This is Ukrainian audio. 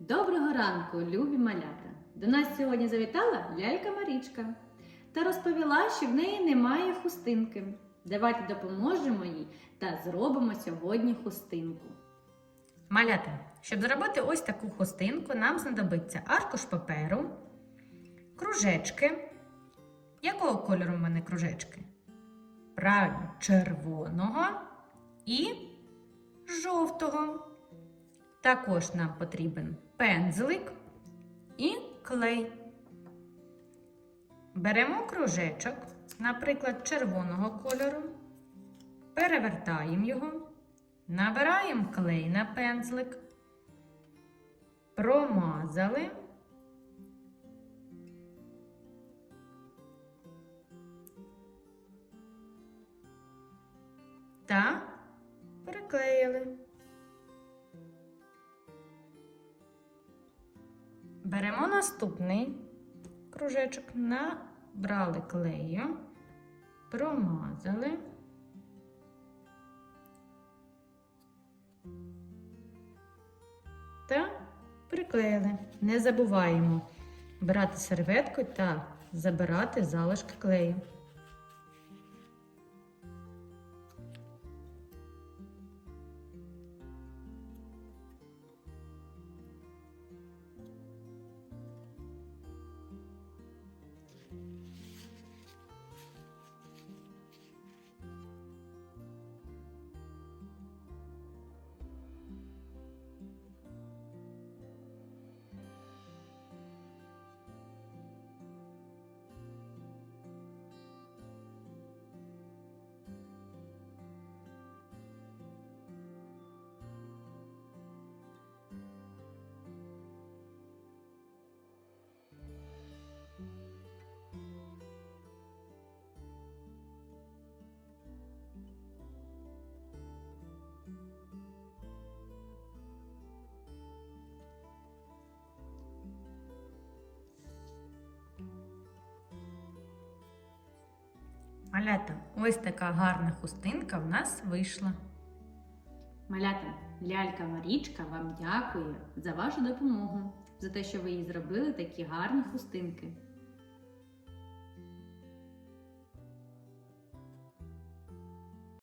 Доброго ранку, любі малята! До нас сьогодні завітала лялька Марічка та розповіла, що в неї немає хустинки. Давайте допоможемо їй та зробимо сьогодні хустинку. Малята, щоб зробити ось таку хустинку, нам знадобиться аркуш паперу, кружечки. Якого кольору в мене кружечки? Правильно, червоного і жовтого. Також нам потрібен пензлик і клей. Беремо кружечок, наприклад, червоного кольору, перевертаємо його. Набираємо клей на пензлик, промазали. Та приклеїли. Беремо наступний кружечок, набрали клею, промазали. та приклеїли. Не забуваємо брати серветку та забирати залишки клею. Малята, ось така гарна хустинка в нас вийшла. Малята, лялька Марічка вам дякує за вашу допомогу, за те, що ви їй зробили такі гарні хустинки.